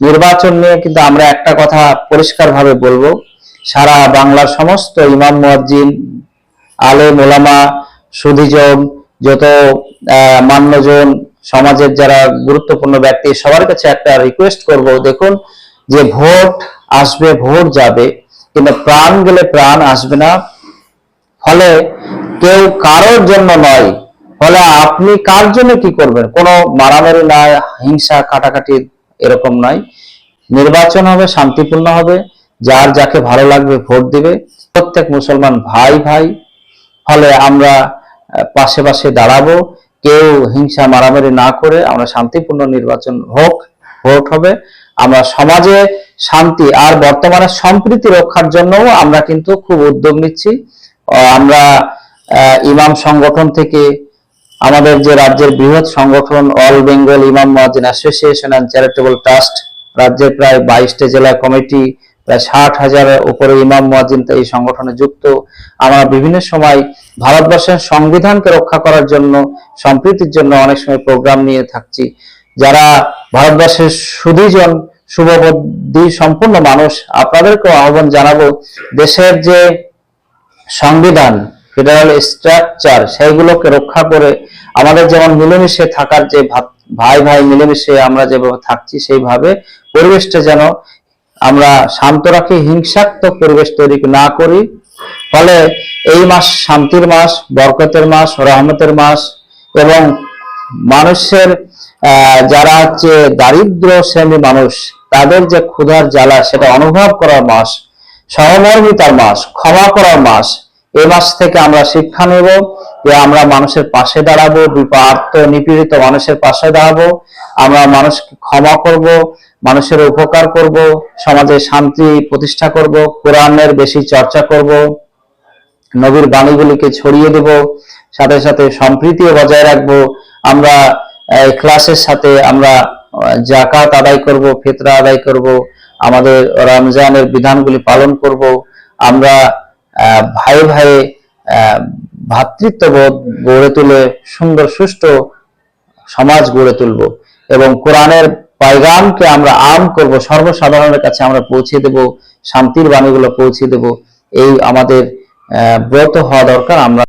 নির্বাচন নিয়ে কিন্তু আমরা একটা কথা পরিষ্কারভাবে বলব। সারা বাংলার সমস্ত ইমাম, মুয়াজ্জিন আলে মোলামা সুধিজন, যত মান্যজন, সমাজের যারা গুরুত্বপূর্ণ ব্যক্তি, সবার কাছে একটা রিকোয়েস্ট করব, দেখুন যে ভোট আসবে, ভোট যাবে, কিন্তু প্রাণ গেলে প্রাণ আসবে না। ফলে কেউ কারোর জন্য নয়, ফলে আপনি কার জন্য কি করবেন? কোনো মারামারি নয় হিংসা কাটাকাটি এরকম নয়। নির্বাচন হবে, শান্তিপূর্ণ হবে। যার যাকে ভালো লাগবে ভোট দিবে। প্রত্যেক মুসলমান ভাই ভাই। ফলে আমরা পাশে পাশে দাঁড়াবো। কেউ হিংসা মারামারি না করে আমরা শান্তিপূর্ণ নির্বাচন হোক, ভোট হবে। আমরা সমাজে শান্তি আর বর্তমানে সম্প্রীতি রক্ষার জন্যও আমরা কিন্তু খুব উদ্যোগ নিচ্ছি। আমরা ইমাম সংগঠন থেকে আমাদের যে রাজ্যের বৃহৎ সংগঠন অল বেঙ্গল ইমাম মহাজিন অ্যাসোসিয়েশন অ্যান্ড চ্যারিটেবল ট্রাস্ট, রাজ্যের প্রায় বাইশটা জেলা কমিটি, প্রায় ষাট হাজারের উপরে ইমাম মুয়াজ্জিন এই সংগঠনে যুক্ত। আমরা বিভিন্ন সময় ভারতবর্ষের সংবিধানকে রক্ষা করার জন্য, সম্প্রীতির জন্য অনেক সময় প্রোগ্রাম নিয়ে থাকছি। যারা ভারতবর্ষের সুধীজন, শুভবদ্ধি সম্পূর্ণ মানুষ, আপনাদেরকেও আহ্বান জানাব, দেশের যে সংবিধান ফেডারেল স্ট্রাকচার সেইগুলোকে রক্ষা করে আমাদের যেমন মিলেমিশে থাকার যে ভাই ভাই মিলেমিশে আমরা যেভাবে থাকছি, সেইভাবে পরিবেশটা যেন আমরা শান্ত রাখি, হিংসাত্মক পরিবেশ তৈরি না করি। ফলে এই মাস শান্তির মাস, বরকতের মাস, রহমতের মাস এবং মানুষের যারা হচ্ছে দারিদ্র শ্রেণি মানুষ, তাদের যে ক্ষুধার জ্বালা, সেটা অনুভব করার মাস, সহমর্মিতার মাস, ক্ষমা করার মাস এই মাস থেকে আমরা শিক্ষা নেব যে আমরা মানুষের পাশে দাঁড়াবো বিপার্ত নিপীড়িত মানুষের পাশে দাঁড়াবো, আমরা মানুষকে ক্ষমা করব, মানুষের উপকার করব, সমাজে শান্তি প্রতিষ্ঠা করব, কোরআনের বেশি চর্চা করব, নবীর বাণীগুলিকে ছড়িয়ে দেব, সাথে সাথে সম্প্রীতিও বজায় রাখব, আমরা ক্লাসের সাথে আমরা জাকাত আদায় করব, ফিতরা আদায় করব, আমাদের রমজানের বিধানগুলি পালন করব, আমরা ভাই ভাই ভ্রাতৃত্ববোধ গড়ে তুলে সুন্দর সুষ্ঠু সমাজ গড়ে তুলব এবং কোরআনের পায়গামকে আমরা আম করব, সর্বসাধারণের কাছে আমরা পৌঁছে দেব, শান্তির বাণীগুলো পৌঁছে দেব। এই আমাদের ব্রত হওয়া দরকার, আমরা